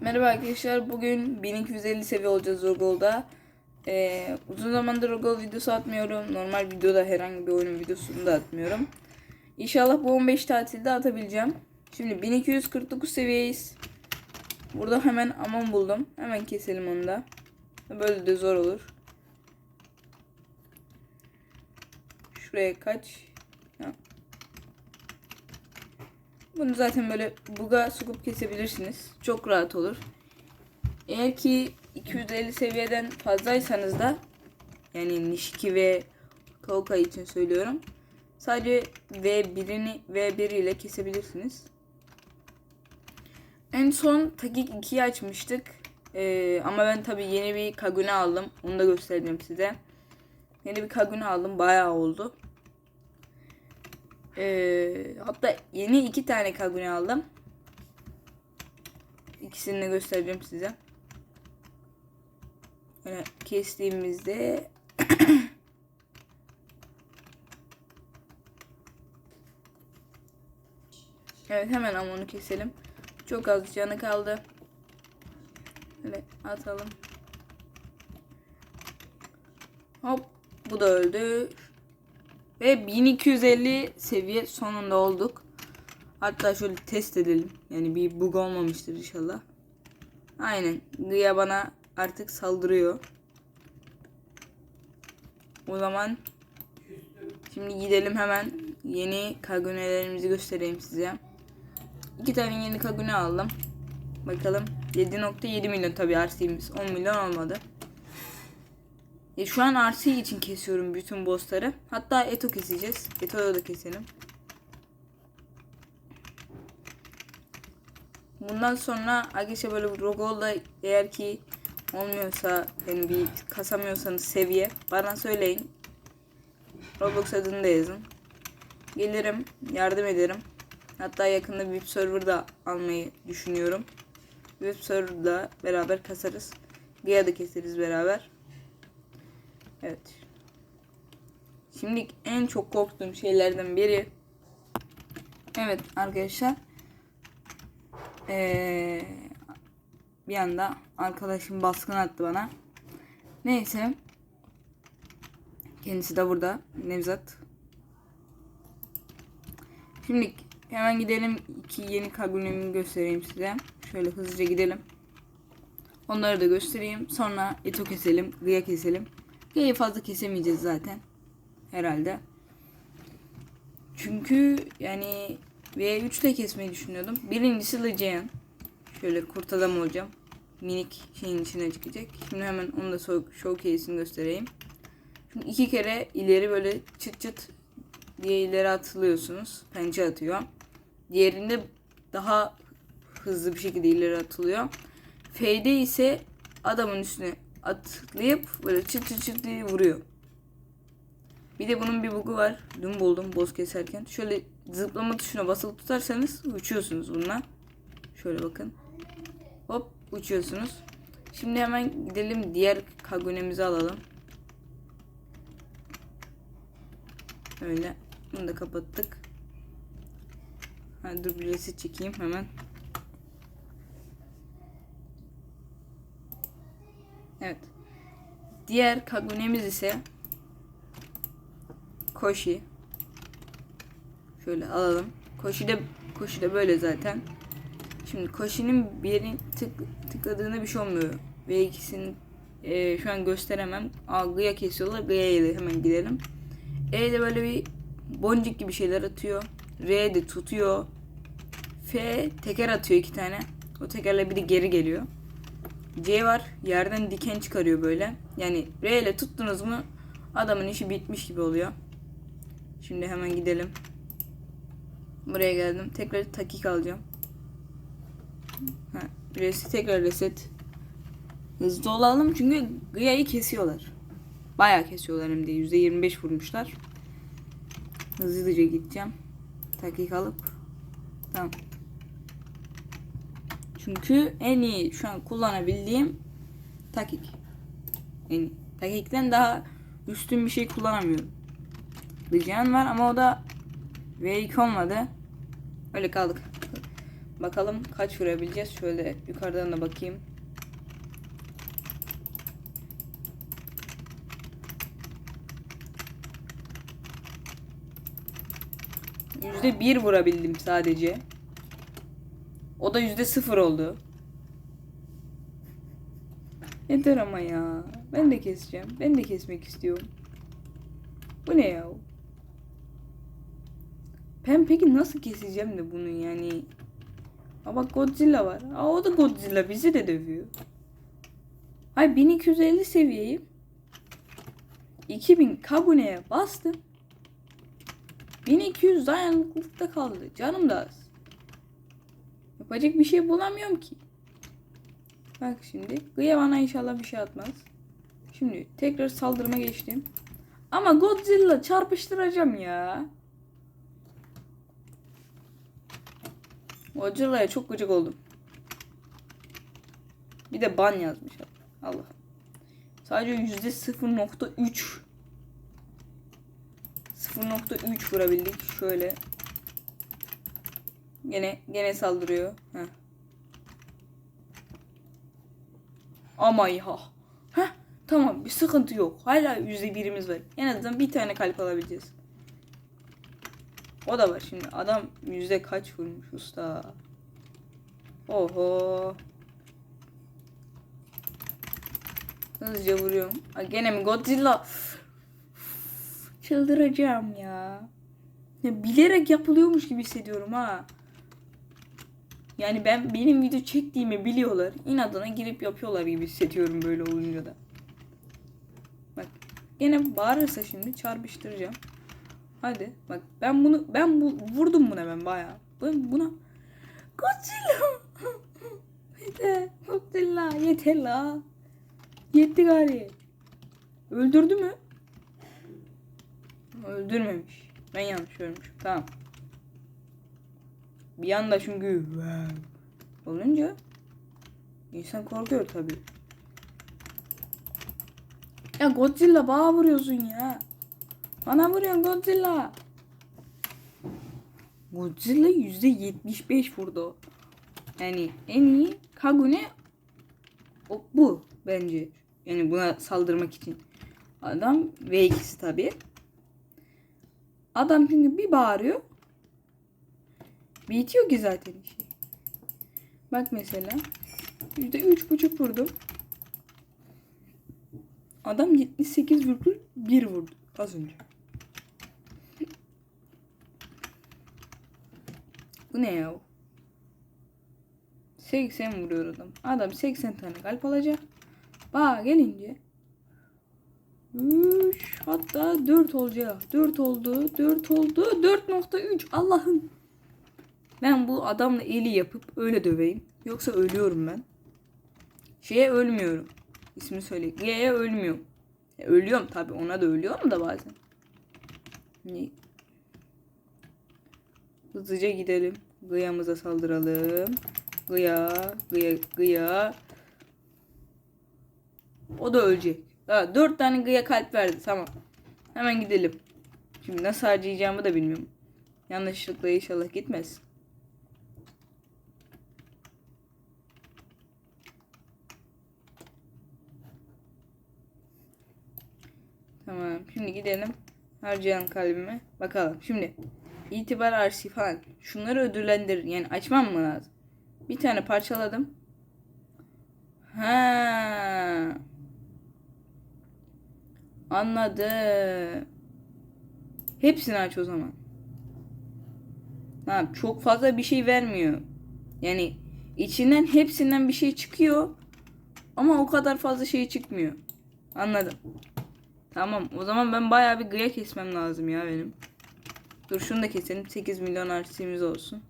Merhaba arkadaşlar. Bugün 1250 seviye olacağız Rogol'da. Ee, uzun zamandır Rogol videosu atmıyorum. Normal videoda herhangi bir oyunun videosunu da atmıyorum. İnşallah bu 15 tatilde atabileceğim. Şimdi 1249 seviyeyiz. Burada hemen aman buldum. Hemen keselim onu da. Böyle de zor olur. Şuraya kaç. Bunu zaten böyle buga sokup kesebilirsiniz. Çok rahat olur. Eğer ki 250 seviyeden fazlaysanız da yani Nishiki ve Kauka için söylüyorum. Sadece V1'ini V1 ile kesebilirsiniz. En son Takik 2'yi açmıştık. Ee, ama ben tabi yeni bir Kagune aldım. Onu da göstereceğim size. Yeni bir Kagune aldım. Bayağı oldu. Ee, hatta yeni iki tane Kagune aldım. İkisini de göstereceğim size. Böyle kestiğimizde Evet hemen ama onu keselim. Çok az canı kaldı. Böyle atalım. Hop bu da öldü. Ve 1250 seviye sonunda olduk. Hatta şöyle test edelim. Yani bir bug olmamıştır inşallah. Aynen. Gıya bana artık saldırıyor. O zaman şimdi gidelim hemen yeni kagunelerimizi göstereyim size. İki tane yeni kagune aldım. Bakalım. 7.7 milyon tabi RC'miz. 10 milyon olmadı. E, şu an RC için kesiyorum bütün bossları. Hatta Eto keseceğiz. Eto'da da keselim. Bundan sonra arkadaşlar böyle Rogol'da eğer ki olmuyorsa yani bir kasamıyorsanız seviye bana söyleyin. Roblox adını da yazın. Gelirim, yardım ederim. Hatta yakında bir server da almayı düşünüyorum. Web serverda beraber kasarız. Gaya da keseriz beraber. Evet. Şimdi en çok korktuğum şeylerden biri. Evet arkadaşlar. Ee, bir anda arkadaşım baskın attı bana. Neyse. Kendisi de burada. Nevzat. Şimdi hemen gidelim. iki yeni kagunemi göstereyim size. Şöyle hızlıca gidelim. Onları da göstereyim. Sonra eto keselim. Gıya keselim. Gıya'yı fazla kesemeyeceğiz zaten. Herhalde. Çünkü yani V3 ile kesmeyi düşünüyordum. Birincisi Legion. Şöyle kurt adam olacağım. Minik şeyin içine çıkacak. Şimdi hemen onu da showcase'ini göstereyim. Şimdi iki kere ileri böyle çıt çıt diye ileri atılıyorsunuz. Pençe atıyor. Diğerinde daha hızlı bir şekilde ileri atılıyor. F'de ise adamın üstüne atlayıp böyle çıt çıt çıt diye vuruyor. Bir de bunun bir bug'u var. Dün buldum boss keserken. Şöyle zıplama tuşuna basılı tutarsanız uçuyorsunuz bununla. Şöyle bakın. Hop uçuyorsunuz. Şimdi hemen gidelim diğer kagunemizi alalım. Öyle. Bunu da kapattık. Ha, dur bir resit çekeyim hemen. Evet. Diğer kagunemiz ise Koshi. Şöyle alalım. Koshi de Koshi de böyle zaten. Şimdi Koshi'nin bir yerin tık, tıkladığında bir şey olmuyor. Ve ikisini e, şu an gösteremem. Gıya kesiyorlar. Gıya ile hemen gidelim. E de böyle bir boncuk gibi şeyler atıyor. R de tutuyor. F teker atıyor iki tane. O tekerle bir de geri geliyor. C var. Yerden diken çıkarıyor böyle. Yani R ile tuttunuz mu adamın işi bitmiş gibi oluyor. Şimdi hemen gidelim. Buraya geldim. Tekrar takik alacağım. Ha, reset tekrar reset. Hızlı olalım çünkü Gıya'yı kesiyorlar. Bayağı kesiyorlar hem de. %25 vurmuşlar. Hızlıca gideceğim. Takik alıp. Tamam. Çünkü en iyi şu an kullanabildiğim takik. Yani takikten daha üstün bir şey kullanamıyorum. Lıcan var ama o da V2 olmadı. Öyle kaldık. Bakalım kaç vurabileceğiz. Şöyle yukarıdan da bakayım. Yüzde bir vurabildim sadece. O da yüzde sıfır oldu. Yeter ama ya. Ben de keseceğim. Ben de kesmek istiyorum. Bu ne ya? Ben peki nasıl keseceğim de bunu yani? Aa bak Godzilla var. Aa o da Godzilla bizi de dövüyor. Ay 1250 seviyeyim. 2000 Kagune'ye bastım. 1200 dayanıklılıkta kaldı. Canım da az. Yapacak bir şey bulamıyorum ki. Bak şimdi. Gıya bana inşallah bir şey atmaz. Şimdi tekrar saldırıma geçtim. Ama Godzilla çarpıştıracağım ya. Godzilla'ya çok gıcık oldum. Bir de ban yazmış. Allah. Sadece yüzde 0.3 0.3 vurabildik. Şöyle. Gene gene saldırıyor. Heh. Ama ya. Heh. Tamam bir sıkıntı yok. Hala yüzde birimiz var. En azından bir tane kalp alabileceğiz. O da var şimdi. Adam yüzde kaç vurmuş usta. Oho. Hızlıca vuruyorum. Ay, gene mi Godzilla? Çıldıracağım ya. ya. Bilerek yapılıyormuş gibi hissediyorum ha. Yani ben benim video çektiğimi biliyorlar. İnadına girip yapıyorlar gibi hissediyorum böyle olunca da. Bak gene bağırırsa şimdi çarpıştıracağım. Hadi bak ben bunu ben bu vurdum buna ben bayağı. Ben buna Godzilla. yeter. Godzilla yeter la. Yetti gari. Öldürdü mü? Öldürmemiş. Ben yanlış görmüşüm. Tamam. Bir anda çünkü olunca insan korkuyor tabii. Ya Godzilla bana vuruyorsun ya. Bana vuruyorsun Godzilla. Godzilla yüzde yetmiş beş vurdu. Yani en iyi Kagune o, bu bence. Yani buna saldırmak için. Adam V2'si tabi. Adam çünkü bir bağırıyor. Bitiyor ki zaten işi. Bak mesela. Yüzde üç buçuk vurdum. Adam 78,1 vurdu az önce. Bu ne ya? 80 vuruyor adam. Adam 80 tane kalp alacak. Bana gelince 3 hatta 4 olacak. 4 oldu. 4 oldu. 4.3 Allah'ım. Ben bu adamla eli yapıp öyle döveyim. Yoksa ölüyorum ben. Şeye ölmüyorum. İsmini söyle. G'ye ölmüyorum. E, ölüyorum tabi ona da ölüyorum da bazen. Ne? Hızlıca gidelim. Gıya'mıza saldıralım. Gıya, gıya, gıya. O da ölecek. Daha dört tane gıya kalp verdi. Tamam. Hemen gidelim. Şimdi nasıl harcayacağımı da bilmiyorum. Yanlışlıkla inşallah gitmez. Tamam. Şimdi gidelim. Harcayan kalbime. Bakalım. Şimdi itibar arşiv falan. Şunları ödüllendirir. Yani açmam mı lazım? Bir tane parçaladım. Ha. Anladım. Hepsini aç o zaman. Ha, çok fazla bir şey vermiyor. Yani içinden hepsinden bir şey çıkıyor. Ama o kadar fazla şey çıkmıyor. Anladım. Tamam o zaman ben bayağı bir gıya kesmem lazım ya benim. Dur şunu da keselim. 8 milyon RC'miz olsun.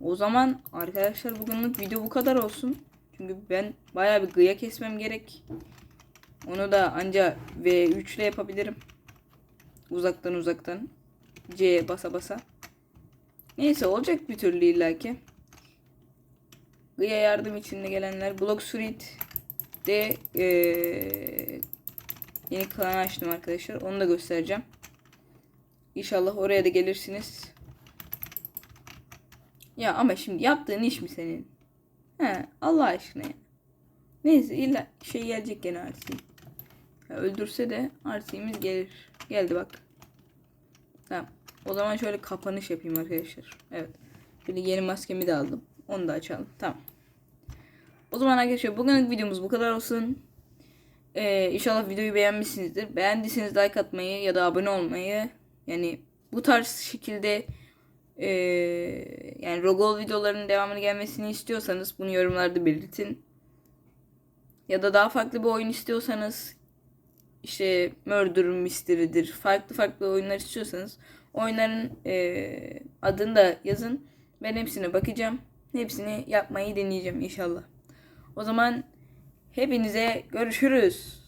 O zaman arkadaşlar bugünlük video bu kadar olsun. Çünkü ben bayağı bir gıya kesmem gerek. Onu da anca V3 ile yapabilirim. Uzaktan uzaktan. C basa basa. Neyse olacak bir türlü illaki. Gıya yardım için de gelenler. Block Suite de ee, yeni klan açtım arkadaşlar. Onu da göstereceğim. İnşallah oraya da gelirsiniz. Ya ama şimdi yaptığın iş mi senin? He Allah aşkına ya. Neyse illa şey gelecek gene. Ya öldürse de RC'miz gelir. Geldi bak. Tamam. O zaman şöyle kapanış yapayım arkadaşlar. Evet. Şöyle yeni maskemi de aldım. Onu da açalım. Tamam. O zaman arkadaşlar bugünlük videomuz bu kadar olsun. Ee, inşallah videoyu beğenmişsinizdir. Beğendiyseniz like atmayı ya da abone olmayı yani bu tarz şekilde ee, yani Rogol videolarının devamını gelmesini istiyorsanız bunu yorumlarda belirtin. Ya da daha farklı bir oyun istiyorsanız işte Murder Mystery'dir. Farklı farklı oyunlar istiyorsanız oyunların ee, adını da yazın. Ben hepsine bakacağım. Hepsini yapmayı deneyeceğim inşallah. O zaman hepinize görüşürüz.